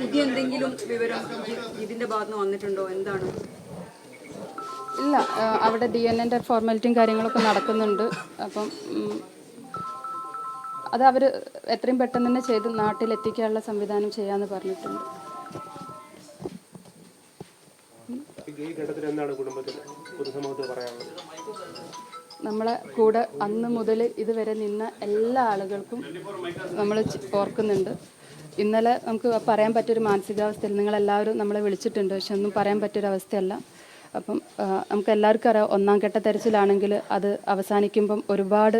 പുതിയ എന്തെങ്കിലും വിവരം ഇതിന്റെ ഭാഗത്ത് വന്നിട്ടുണ്ടോ? എന്താണ്? ഇല്ല അവിടെ ഡി എൻ എന്റെ ഫോർമാലിറ്റിയും കാര്യങ്ങളൊക്കെ നടക്കുന്നുണ്ട്. അപ്പം അത് അവർ എത്രയും പെട്ടെന്ന് തന്നെ ചെയ്ത് നാട്ടിലെത്തിക്കാനുള്ള സംവിധാനം ചെയ്യാന്ന് പറഞ്ഞിട്ടുണ്ട്. ഈ ഘട്ടത്തിൽ എന്താണ് കുടുംബത്തിന് പൊതുസമൂഹത്തിൽ പറയാനുള്ളത്? നമ്മളെ കൂടെ അന്ന് മുതൽ ഇതുവരെ നിന്ന എല്ലാ ആളുകൾക്കും നമ്മൾ ഓർക്കുന്നുണ്ട്. ഇന്നലെ നമുക്ക് പറയാൻ പറ്റിയൊരു മാനസികാവസ്ഥയിൽ നിങ്ങളെല്ലാവരും നമ്മളെ വിളിച്ചിട്ടുണ്ട് പക്ഷെ ഒന്നും പറയാൻ പറ്റിയൊരവസ്ഥയല്ല അപ്പം നമുക്ക് എല്ലാവർക്കും അറിയാം ഒന്നാം ഘട്ട തെരച്ചിലാണെങ്കിൽ അത് അവസാനിക്കുമ്പം ഒരുപാട്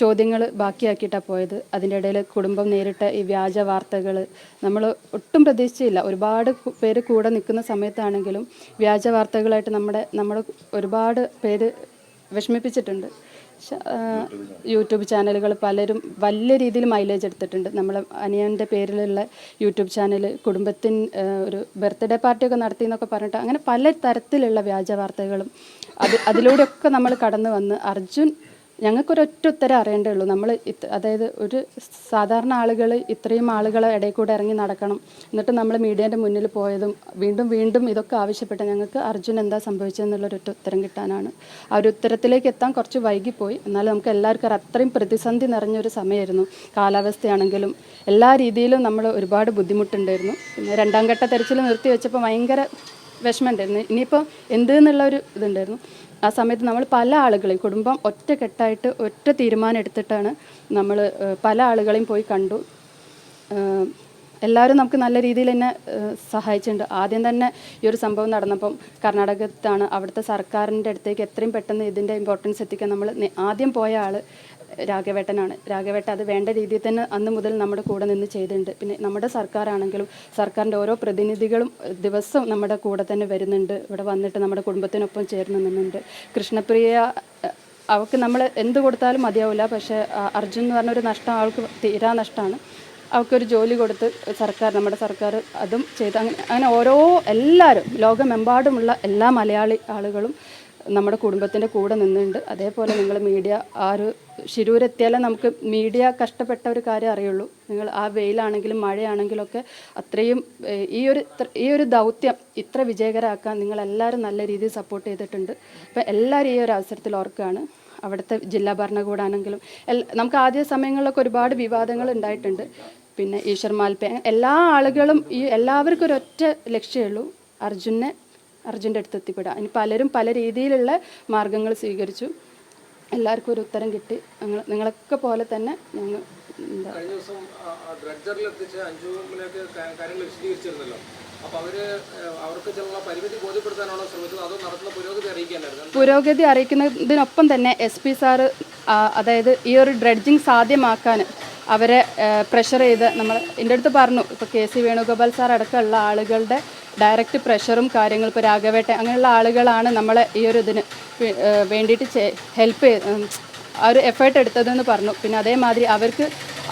ചോദ്യങ്ങൾ ബാക്കിയാക്കിയിട്ടാണ് പോയത്. അതിന്റെ ഇടയിൽ കുടുംബം നേരിട്ട ഈ വ്യാജ വാർത്തകൾ നമ്മൾ ഒട്ടും പ്രതീക്ഷിച്ചില്ല. ഒരുപാട് പേര് കൂടെ നിൽക്കുന്ന സമയത്താണെങ്കിലും വ്യാജ വാർത്തകളായിട്ട് നമ്മുടെ നമ്മൾ ഒരുപാട് പേര് വിഷമിപ്പിച്ചിട്ടുണ്ട്. യൂട്യൂബ് ചാനലുകൾ പലരും വലിയ രീതിയിൽ മൈലേജ് എടുത്തിട്ടുണ്ട്. നമ്മളെ അനിയന്റെ പേരിലുള്ള യൂട്യൂബ് ചാനൽ കുടുംബത്തിന് ഒരു ബർത്ത്ഡേ പാർട്ടിയൊക്കെ നടത്തി എന്നൊക്കെ പറഞ്ഞിട്ട് അങ്ങനെ പല തരത്തിലുള്ള വ്യാജ വാർത്തകളും അത് അതിലൂടെയൊക്കെ നമ്മൾ കടന്നു വന്ന് അർജുൻ ഞങ്ങൾക്കൊരൊറ്റ ഉത്തരം അറിയേണ്ടേ ഉള്ളൂ. നമ്മൾ അതായത് ഒരു സാധാരണ ആളുകൾ ഇത്രയും ആളുകളെ ഇടയിൽ കൂടെ ഇറങ്ങി നടക്കണം. എന്നിട്ട് നമ്മൾ മീഡിയേന്റെ മുന്നിൽ പോയതും വീണ്ടും വീണ്ടും ഇതൊക്കെ ആവശ്യപ്പെട്ട ഞങ്ങൾക്ക് അർജുൻ എന്താ സംഭവിച്ചതെന്നുള്ളൊരൊറ്റ ഉത്തരം കിട്ടാനാണ്. ആ ഒരു ഉത്തരത്തിലേക്ക് എത്താൻ കുറച്ച് വൈകിപ്പോയി. എന്നാലും നമുക്ക് എല്ലാവർക്കും അത്രയും പ്രതിസന്ധി നിറഞ്ഞൊരു സമയമായിരുന്നു. കാലാവസ്ഥയാണെങ്കിലും എല്ലാ രീതിയിലും നമ്മൾ ഒരുപാട് ബുദ്ധിമുട്ടുണ്ടായിരുന്നു. പിന്നെ രണ്ടാം ഘട്ട തെരച്ചിൽ നിർത്തി വെച്ചപ്പോൾ ഭയങ്കര വിഷമമുണ്ടായിരുന്നു ഇനിയിപ്പോൾ എന്ത് എന്നുള്ള ഒരു ഇതുണ്ടായിരുന്നു. ആ സമയത്ത് നമ്മൾ പല ആളുകളെയും കുടുംബം ഒറ്റക്കെട്ടായിട്ട് ഒറ്റ തീരുമാനം എടുത്തിട്ടാണ് നമ്മൾ പല ആളുകളെയും പോയി കണ്ടു. എല്ലാവരും നമുക്ക് നല്ല രീതിയിൽ തന്നെ സഹായിച്ചിട്ടുണ്ട്. ആദ്യം തന്നെ ഈ ഒരു സംഭവം നടന്നപ്പം കർണാടകത്താണ് അവിടുത്തെ സർക്കാരിന്റെ അടുത്തേക്ക് എത്രയും പെട്ടെന്ന് ഇതിന്റെ ഇമ്പോർട്ടൻസ് എത്തിക്കാൻ നമ്മൾ ആദ്യം പോയ ആൾ രാഘവേട്ടനാണ്. രാഘവേട്ട അത് വേണ്ട രീതിയിൽ തന്നെ അന്ന് മുതൽ നമ്മുടെ കൂടെ നിന്ന് ചെയ്തിട്ടുണ്ട്. പിന്നെ നമ്മുടെ സർക്കാരാണെങ്കിലും സർക്കാരിന്റെ ഓരോ പ്രതിനിധികളും ദിവസവും നമ്മുടെ കൂടെ തന്നെ വരുന്നുണ്ട്. ഇവിടെ വന്നിട്ട് നമ്മുടെ കുടുംബത്തിനൊപ്പം ചേർന്ന് നിന്നുണ്ട്. കൃഷ്ണപ്രിയ അവൾക്ക് നമ്മൾ എന്ത് കൊടുത്താലും മതിയാവില്ല. പക്ഷേ അർജുൻ എന്ന് പറഞ്ഞ ഒരു നഷ്ടം അവൾക്ക് തീരാ നഷ്ടമാണ്. അവൾക്കൊരു ജോലി കൊടുത്ത് സർക്കാർ നമ്മുടെ സർക്കാർ അതും ചെയ്ത്. അങ്ങനെ അങ്ങനെ ഓരോ എല്ലാവരും ലോകമെമ്പാടുമുള്ള എല്ലാ മലയാളി ആളുകളും നമ്മുടെ കുടുംബത്തിന്റെ കൂടെ നിന്നുണ്ട് അതേപോലെ നിങ്ങൾ മീഡിയ ആ ഒരു ശിരൂരെത്തിയാലേ നമുക്ക് മീഡിയ കഷ്ടപ്പെട്ട ഒരു കാര്യം അറിയുള്ളൂ. നിങ്ങൾ ആ വെയിലാണെങ്കിലും മഴയാണെങ്കിലും ഒക്കെ അത്രയും ഈ ഒരു ഈ ഒരു ദൗത്യം ഇത്ര വിജയകരമാക്കാൻ നിങ്ങളെല്ലാവരും നല്ല രീതിയിൽ സപ്പോർട്ട് ചെയ്തിട്ടുണ്ട്. അപ്പോൾ എല്ലാവരും ഈ ഒരു അവസരത്തിൽ ഓർക്കുകയാണ്. അവിടുത്തെ ജില്ലാ ഭരണകൂടാണെങ്കിലും നമുക്ക് ആദ്യ സമയങ്ങളിലൊക്കെ ഒരുപാട് വിവാദങ്ങൾ ഉണ്ടായിട്ടുണ്ട്. പിന്നെ ഈശ്വർ മാൽപ്പ എല്ലാ ആളുകളും ഈ എല്ലാവർക്കും ഒരൊറ്റ ലക്ഷ്യമേ ഉള്ളൂ. അർജുനെ അർജുന്റെ അടുത്ത് എത്തിപ്പെടുക. ഇനി പലരും പല രീതിയിലുള്ള മാർഗങ്ങൾ സ്വീകരിച്ചു. എല്ലാവർക്കും ഒരു ഉത്തരം കിട്ടി. നിങ്ങൾ നിങ്ങളൊക്കെ പോലെ തന്നെ ഞങ്ങൾ കഴിഞ്ഞ ദിവസം ഡ്രഡ്ജറിൽ എത്തിച്ച് കാര്യങ്ങൾ വിശദീകരിച്ചിരുന്നല്ലോ. പുരോഗതി അറിയിക്കുന്നതിനൊപ്പം തന്നെ എസ് പി സാറ് അതായത് ഈ ഒരു ഡ്രഡ്ജിങ് സാധ്യമാക്കാൻ അവരെ പ്രഷർ ചെയ്ത് നമ്മൾ എന്റെ അടുത്ത് പറഞ്ഞു. ഇപ്പോൾ കെ സി വേണുഗോപാൽ സാർ അടക്കമുള്ള ആളുകളുടെ ഡയറക്റ്റ് പ്രഷറും കാര്യങ്ങളും ഇപ്പോൾ രാഘവേട്ട അങ്ങനെയുള്ള ആളുകളാണ് നമ്മളെ ഈ ഒരു ഇതിന് വേണ്ടിയിട്ട് ഹെൽപ്പ് ആ ഒരു എഫേർട്ട് എടുത്തതെന്ന് പറഞ്ഞു. പിന്നെ അതേമാതിരി അവർക്ക്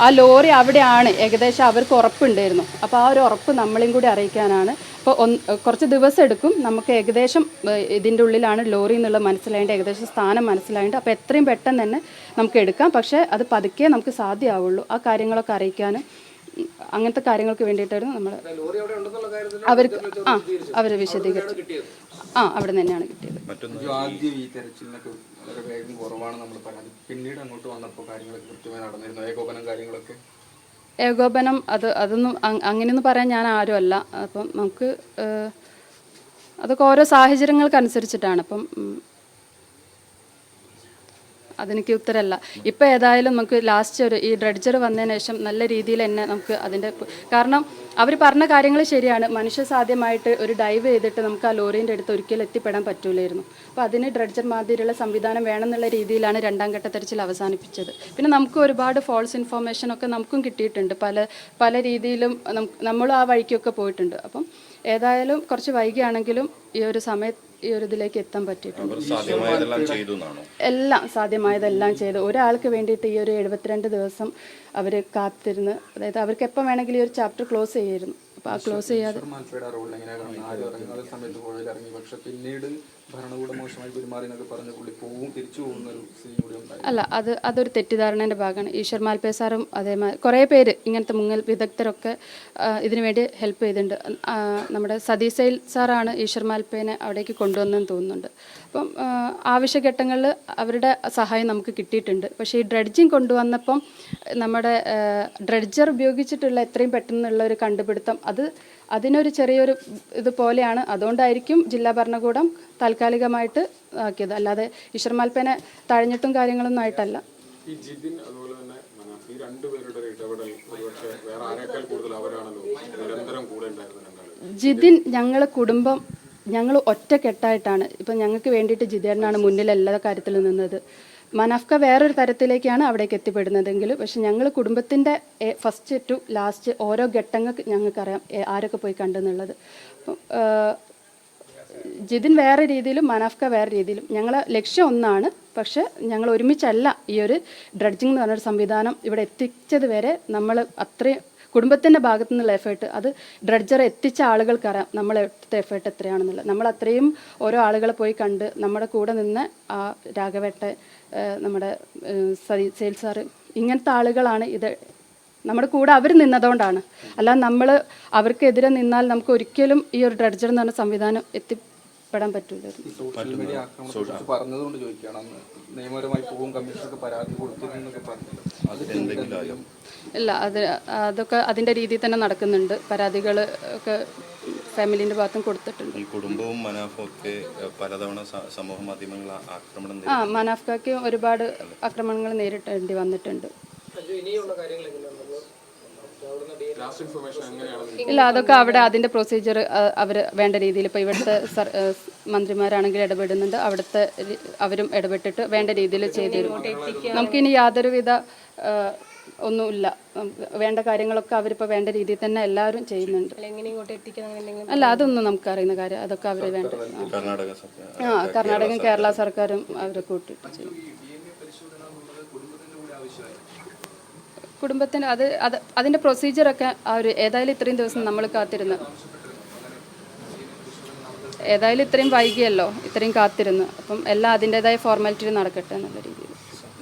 ആ ലോറി അവിടെയാണ് ഏകദേശം അവർക്ക് ഉറപ്പുണ്ടായിരുന്നു. അപ്പോൾ ആ ഒരു ഉറപ്പ് നമ്മളെയും കൂടി അറിയിക്കാനാണ്. അപ്പോൾ ഒന്ന് കുറച്ച് ദിവസം എടുക്കും. നമുക്ക് ഏകദേശം ഇതിന്റെ ഉള്ളിലാണ് ലോറി എന്നുള്ള മനസ്സിലായിട്ട് ഏകദേശം സ്ഥാനം മനസ്സിലായിട്ട് അപ്പോൾ എത്രയും പെട്ടെന്ന് തന്നെ നമുക്ക് എടുക്കാം. പക്ഷേ അത് പതുക്കെ നമുക്ക് സാധ്യമാവുള്ളൂ. ആ കാര്യങ്ങളൊക്കെ അറിയിക്കാനും അങ്ങനത്തെ കാര്യങ്ങൾക്ക് വേണ്ടിയിട്ടായിരുന്നു നമ്മൾ ലോറി അവിടെ ഉണ്ടെന്നുള്ള കാര്യത്തിൽ അവർക്ക് ആ അവരെ വിശദീകരിച്ചു. ആ അവിടെ നിന്ന് തന്നെയാണ് കിട്ടിയത്. ആദ്യം ഈ തെരച്ചിലിനൊക്കെ വളരെ വേഗം കുറവാണ് നമ്മൾ പറഞ്ഞത്. പിന്നീട് അങ്ങോട്ട് വന്നപ്പോൾ കാര്യങ്ങളൊക്കെ കൃത്യമായി നടന്നിരുന്നു. ഏകോപനം കാര്യങ്ങളൊക്കെ? ഏകോപനം അത് അതൊന്നും അങ് അങ്ങനെയൊന്നും പറയാൻ ഞാൻ ആരും അല്ല. അപ്പം നമുക്ക് അതൊക്കെ ഓരോ സാഹചര്യങ്ങൾക്കനുസരിച്ചിട്ടാണ്. അപ്പം അതെനിക്ക് ഉത്തരമല്ല ഇപ്പം ഏതായാലും നമുക്ക് ലാസ്റ്റ് ഒരു ഈ ഡ്രഡ്ജർ വന്നതിന് ശേഷം നല്ല രീതിയിൽ തന്നെ നമുക്ക് അതിന്റെ കാരണം അവർ പറഞ്ഞ കാര്യങ്ങൾ ശരിയാണ്. മനുഷ്യ സാധ്യമായിട്ട് ഒരു ഡൈവ് ചെയ്തിട്ട് നമുക്ക് ആ ലോറീന്റെ അടുത്ത് ഒരിക്കലും എത്തിപ്പെടാൻ പറ്റൂലായിരുന്നു. അപ്പോൾ അതിന് ഡ്രഡ്ജർ മാതിരിയുള്ള സംവിധാനം വേണമെന്നുള്ള രീതിയിലാണ് രണ്ടാം ഘട്ട തെരച്ചിൽ അവസാനിപ്പിച്ചത്. പിന്നെ നമുക്ക് ഒരുപാട് ഫോൾസ് ഇൻഫോർമേഷൻ ഒക്കെ നമുക്കും കിട്ടിയിട്ടുണ്ട്. പല പല രീതിയിലും നമ്മളും ആ വഴിക്കൊക്കെ പോയിട്ടുണ്ട്. അപ്പം ഏതായാലും കുറച്ച് വൈകിയാണെങ്കിലും ഈ ഒരു സമയത്ത് ഈ ഒരു ഇതിലേക്ക് എത്താൻ പറ്റിയിട്ടുണ്ട്. എല്ലാം സാധ്യമായതെല്ലാം ചെയ്തു. ഒരാൾക്ക് വേണ്ടിയിട്ട് ഈ ഒരു എഴുപത്തിരണ്ട് ദിവസം അവർ കാത്തിരുന്ന് അതായത് അവർക്ക് എപ്പം വേണമെങ്കിലും ഈ ഒരു ചാപ്റ്റർ ക്ലോസ് ചെയ്യായിരുന്നു. അപ്പോൾ ആ ക്ലോസ് ചെയ്യാതെ അല്ല അത് അതൊരു തെറ്റിദ്ധാരണേന്റെ ഭാഗമാണ്. ഈശ്വർ മാൽപേ സാറും അതേമാതിരി കുറേ പേര് ഇങ്ങനത്തെ മുങ്ങൽ വിദഗ്ധരൊക്കെ ഇതിനു വേണ്ടി ഹെൽപ്പ് ചെയ്തിട്ടുണ്ട്. നമ്മുടെ സതീഷ് സാറാണ് ഈശ്വർ മാൽപേനെ അവിടേക്ക് കൊണ്ടുവന്നെന്ന് തോന്നുന്നുണ്ട്. അപ്പം ആവശ്യഘട്ടങ്ങളിൽ അവരുടെ സഹായം നമുക്ക് കിട്ടിയിട്ടുണ്ട്. പക്ഷേ ഈ ഡ്രഡ്ജിങ് കൊണ്ടുവന്നപ്പം നമ്മുടെ ഡ്രഡ്ജർ ഉപയോഗിച്ചിട്ടുള്ള എത്രയും പെട്ടെന്നുള്ള ഒരു കണ്ടുപിടുത്തം അത് അതിനൊരു ചെറിയൊരു ഇതുപോലെയാണ് അതുകൊണ്ടായിരിക്കും ജില്ലാ ഭരണകൂടം താൽക്കാലികമായിട്ട് ആക്കിയത്. അല്ലാതെ ഈശ്വർമാൽപ്പേനെ തഴഞ്ഞിട്ടും കാര്യങ്ങളൊന്നും ആയിട്ടല്ല. ഈ ജിതിൻ അതുപോലെ തന്നെ ഈ രണ്ടുപേരുടെ ഒരു ഇടപെടൽ ഒരുപക്ഷെ വേറെ ആരേക്കാൾ കൂടുതൽ അവരാണല്ലോ നിരന്തരം കൂടെ ഉണ്ടായിരുന്നത് ജിതിൻ ഞങ്ങൾ കുടുംബം ഞങ്ങൾ ഒറ്റക്കെട്ടായിട്ടാണ്. ഇപ്പം ഞങ്ങൾക്ക് വേണ്ടിയിട്ട് ജിതേട്ടനാണ് മുന്നിൽ എല്ലാ കാര്യത്തിലും നിന്നത്. മനാഫ്ക വേറൊരു തരത്തിലേക്കാണ് അവിടേക്ക് എത്തിപ്പെടുന്നതെങ്കിൽ പക്ഷെ ഞങ്ങൾ കുടുംബത്തിന്റെ ഫസ്റ്റ് ടു ലാസ്റ്റ് ഓരോ ഘട്ടങ്ങൾക്ക് ഞങ്ങൾക്കറിയാം ആരൊക്കെ പോയി കണ്ടെന്നുള്ളത്. ജിതിൻ വേറെ രീതിയിലും മനാഫ്ക വേറെ രീതിയിലും. ഞങ്ങളെ ലക്ഷ്യം ഒന്നാണ് പക്ഷെ ഞങ്ങൾ ഒരുമിച്ചല്ല ഈ ഒരു ഡ്രഡ്ജിങ് എന്ന് പറഞ്ഞൊരു സംവിധാനം ഇവിടെ എത്തിച്ചത് വരെ നമ്മൾ അത്രയും കുടുംബത്തിന്റെ ഭാഗത്തു നിന്നുള്ള എഫേർട്ട് അത് ഡ്രഡ്ജർ എത്തിച്ച ആളുകൾക്കറിയാം നമ്മൾ എടുത്ത എഫേർട്ട് എത്രയാണെന്നുള്ളത്. നമ്മൾ അത്രയും ഓരോ ആളുകളെ പോയി കണ്ട് നമ്മുടെ കൂടെ നിന്ന് ആ രാഘവേട്ട നമ്മുടെ ഏഹ് സതി സെയിൽ സാറ് ഇങ്ങനത്തെ ആളുകളാണ് ഇത്. നമ്മുടെ കൂടെ അവർ നിന്നതുകൊണ്ടാണ്. അല്ലാതെ നമ്മൾ അവർക്കെതിരെ നിന്നാൽ നമുക്ക് ഒരിക്കലും ഈ ഒരു ഡ്രഡ്ജർ എന്ന് പറഞ്ഞ സംവിധാനം എത്തിപ്പെടാൻ പറ്റില്ലായിരുന്നു പറ്റൂല. സോഷ്യൽ മീഡിയ ആക്രമണത്തെ കുറിച്ച് പറഞ്ഞതുകൊണ്ട് ചോദിക്കുകയാണ്. അന്ന് നിയമപരമായി പോകും കമ്മീഷനൊക്കെ പരാതി പറഞ്ഞില്ല ഇല്ല അത് അതൊക്കെ അതിന്റെ രീതിയിൽ തന്നെ നടക്കുന്നുണ്ട്. പരാതികൾ ഒക്കെ ഫാമിലിന്റെ ഭാഗത്തും കൊടുത്തിട്ടുണ്ട്. ഈ കുടുംബവും മനാഫൊക്കെ ഒക്കെ പലതവണ സമൂഹ മാധ്യമങ്ങൾ ആക്രമണം ആ മനാഫ്കയ്ക്ക് ഒരുപാട് ആക്രമണങ്ങൾ നേരിട്ടേണ്ടി വന്നിട്ടുണ്ട്. ഇനിയുള്ള കാര്യങ്ങൾ എങ്ങനെയാണ് നമ്മൾ അവിടുന്ന് ഡി ലാസ്റ്റ് ഇൻഫർമേഷൻ എങ്ങനെയാണ് ഇല്ല അതൊക്കെ അവിടെ അതിന്റെ പ്രൊസീജിയർ അവർ വേണ്ട രീതിയിൽ ഇപ്പോൾ ഇവിടുത്തെ മന്ത്രിമാരാണെങ്കിൽ ഇടപെടുന്നുണ്ട് അവിടുത്തെ അവരും ഇടപെട്ടിട്ട് വേണ്ട രീതിയിൽ ചെയ്തു തരും നമുക്കിനി യാതൊരുവിധ ഒന്നുമില്ല വേണ്ട കാര്യങ്ങളൊക്കെ അവരിപ്പോൾ വേണ്ട രീതിയിൽ തന്നെ എല്ലാവരും ചെയ്യുന്നുണ്ട് അല്ല അതൊന്നും നമുക്ക് അറിയുന്ന കാര്യം അതൊക്കെ അവർ വേണ്ട ആ കർണാടകം കേരള സർക്കാരും അവരെ കൂട്ടിയിട്ട് ചെയ്യും കുടുംബത്തിന് അത് അത് അതിന്റെ പ്രൊസീജിയറൊക്കെ അവർ ഏതായാലും ഇത്രയും ദിവസം നമ്മൾ കാത്തിരുന്നു. ഏതായാലും ഇത്രയും വൈകിയല്ലോ ഇത്രയും കാത്തിരുന്നു. അപ്പം എല്ലാം അതിന്റെതായ ഫോർമാലിറ്റിയിൽ നടക്കട്ടെ എന്നുള്ള രീതി